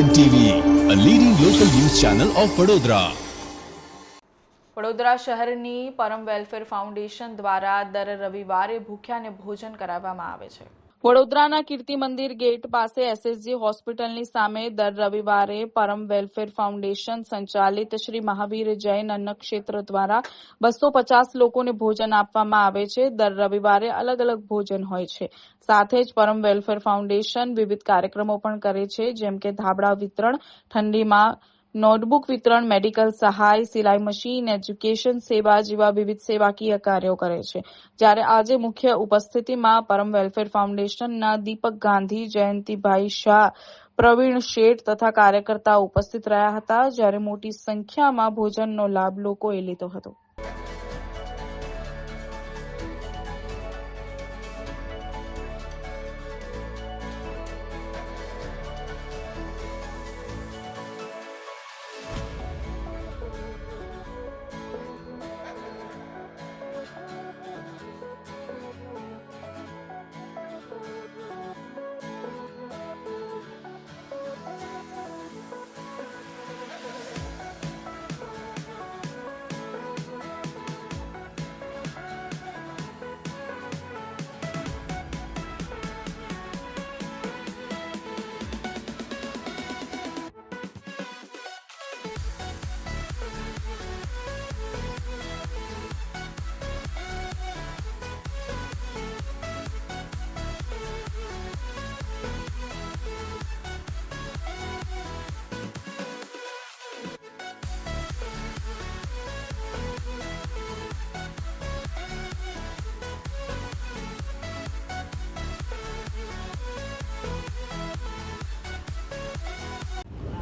An TV a leading local news channel of Vadodara Vadodara શહેરની Param welfare foundation દ્વારા દર રવિવારે ભૂખ્યાને ભોજન કરાવવામાં આવે છે. વડોદરાના કીર્તિ મંદિર ગેટ પાસે એસએસજી હોસ્પિટલની સામે દર રવિવારે પરમ વેલફેર ફાઉન્ડેશન સંચાલિત શ્રી મહાવીર જૈન અન્ન ક્ષેત્ર દ્વારા બસો પચાસ લોકોને ભોજન આપવામાં આવે છે. દર રવિવારે અલગ અલગ ભોજન હોય છે. સાથે જ પરમ વેલફેર ફાઉન્ડેશન વિવિધ કાર્યક્રમો પણ કરે છે, જેમ કે ધાબળા વિતરણ, ઠંડીમાં નોટબુક વિતરણ, મેડિકલ સહાય, સિલાઈ મશીન, એજ્યુકેશન સેવા જેવા વિવિધ સેવાકીય કાર્યો કરે છે. જ્યારે આજે મુખ્ય ઉપસ્થિતિમાં પરમ વેલફેર ફાઉન્ડેશનના દીપક ગાંધી, જયંતિભાઈ શાહ, પ્રવીણ શેઠ તથા કાર્યકર્તાઓ ઉપસ્થિત રહ્યા હતા. જ્યારે મોટી સંખ્યામાં ભોજનનો લાભ લોકોએ લીધો હતો.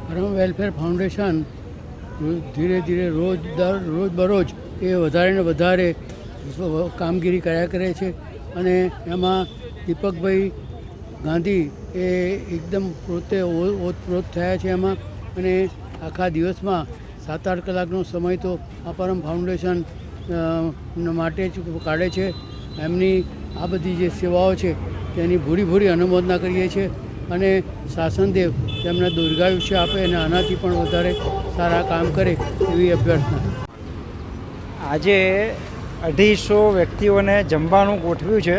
પરમ વેલફેર ફાઉન્ડેશન ધીરે ધીરે રોજ દર, રોજ બરોજ એ વધારે ને વધારે કામગીરી કર્યા કરે છે. અને એમાં દીપકભાઈ ગાંધી એ એકદમ પોતે ઓતપ્રોત થયા છે એમાં. અને આખા દિવસમાં સાત આઠ કલાકનો સમય તો આ પરમ ફાઉન્ડેશન માટે જ કાઢે છે. એમની આ બધી જે સેવાઓ છે, તેની ભૂરી ભૂરી અનુમોદના કરીએ છીએ. અને શાસનદેવ તેમને દીર્ઘાયુષ્ય આપે અને આનાથી પણ વધારે સારા કામ કરે એવી અભ્યર્થના. આજે અઢીસો વ્યક્તિઓને જમવાનું ગોઠવ્યું છે.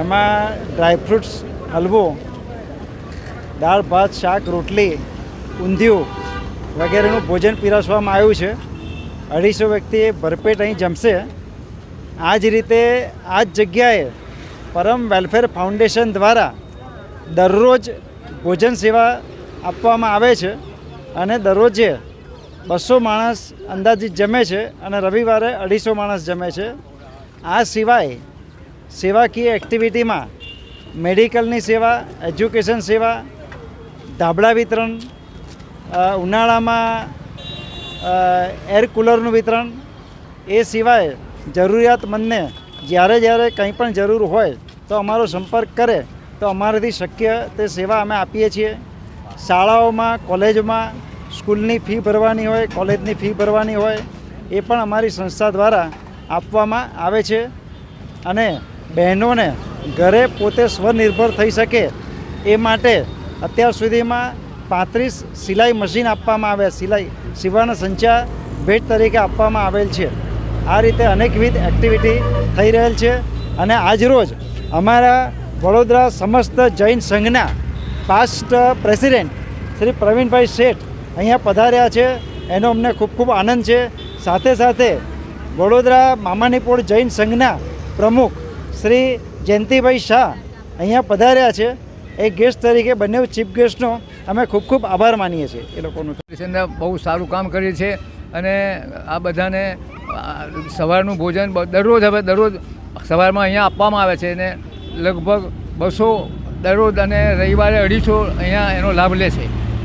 એમાં ડ્રાયફ્રૂટ્સ હલવો, દાળ, ભાત, શાક, રોટલી, ઊંધિયું વગેરેનું ભોજન પીરસવામાં આવ્યું છે. અઢીસો વ્યક્તિ ભરપેટ અહીં જમશે. આ જ રીતે આ જ જગ્યાએ પરમ વેલફેર ફાઉન્ડેશન દ્વારા દરરોજ ભોજન સેવા આપવામાં આવે છે અને દરરોજે બસો માણસ અંદાજિત જમે છે અને રવિવારે અઢીસો માણસ જમે છે. આ સિવાય સેવાકીય એક્ટિવિટીમાં મેડિકલની સેવા, એજ્યુકેશન સેવા, ધાબળા વિતરણ ઉનાળામાં એર કુલરનું વિતરણ, એ સિવાય જરૂરિયાતમંદને જ્યારે જ્યારે કંઈ પણ જરૂર હોય તો અમારો સંપર્ક કરે તો અમારાથી શક્ય તે સેવા અમે આપીએ છીએ. શાળાઓમાં, કોલેજમાં સ્કૂલની ફી ભરવાની હોય, કોલેજની ફી ભરવાની હોય, એ પણ અમારી સંસ્થા દ્વારા આપવામાં આવે છે. અને બહેનોને ઘરે પોતે સ્વનિર્ભર થઈ શકે એ માટે અત્યાર સુધીમાં પાંત્રીસ સિલાઈ મશીન આપવામાં આવ્યા. સિલાઈ સીવાના સંચા ભેટ તરીકે આપવામાં આવેલ છે. આ રીતે અનેકવિધ એક્ટિવિટી થઈ રહેલ છે. અને આજરોજ અમારા વડોદરા સમસ્ત જૈન સંઘના પાસ્ટ પ્રેસિડેન્ટ શ્રી પ્રવીણભાઈ શેઠ અહીંયા પધાર્યા છે. એનો અમને ખૂબ ખૂબ આનંદ છે. સાથે સાથે વડોદરા મામાનીપોળ જૈન સંઘના પ્રમુખ શ્રી જયંતિભાઈ શાહ અહીંયા પધાર્યા છે. એ ગેસ્ટ તરીકે બંને ચીફ ગેસ્ટનો અમે ખૂબ ખૂબ આભાર માનીએ છીએ. એ લોકોનું બહુ સારું કામ કર્યું છે અને આ બધાને સવારનું ભોજન દરરોજ હવે દરરોજ સવારમાં અહીંયા આપવામાં આવે છે અને લગભગ બસો દરરોજ અને રવિવારે અઢીસો અહીંયા એનો લાભ લે છે.